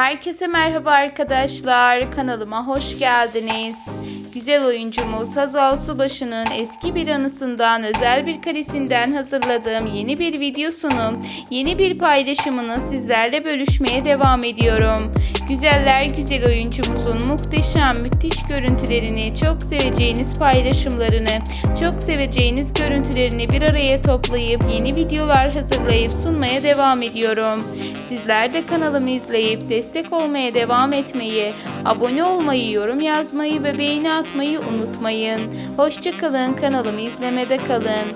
Herkese merhaba arkadaşlar. Kanalıma hoş geldiniz. Güzel oyuncumuz Hazal Subaşı'nın eski bir anısından özel bir karesinden hazırladığım yeni bir videosunu, yeni bir paylaşımını sizlerle bölüşmeye devam ediyorum. Güzeller güzel oyuncumuzun muhteşem, müthiş görüntülerini, çok seveceğiniz paylaşımlarını, çok seveceğiniz görüntülerini bir araya toplayıp yeni videolar hazırlayıp sunmaya devam ediyorum. Sizler de kanalımı izleyip destek olmaya devam etmeyi, abone olmayı, yorum yazmayı ve beğeni atmayı unutmayın. Hoşçakalın, kanalımı izlemede kalın.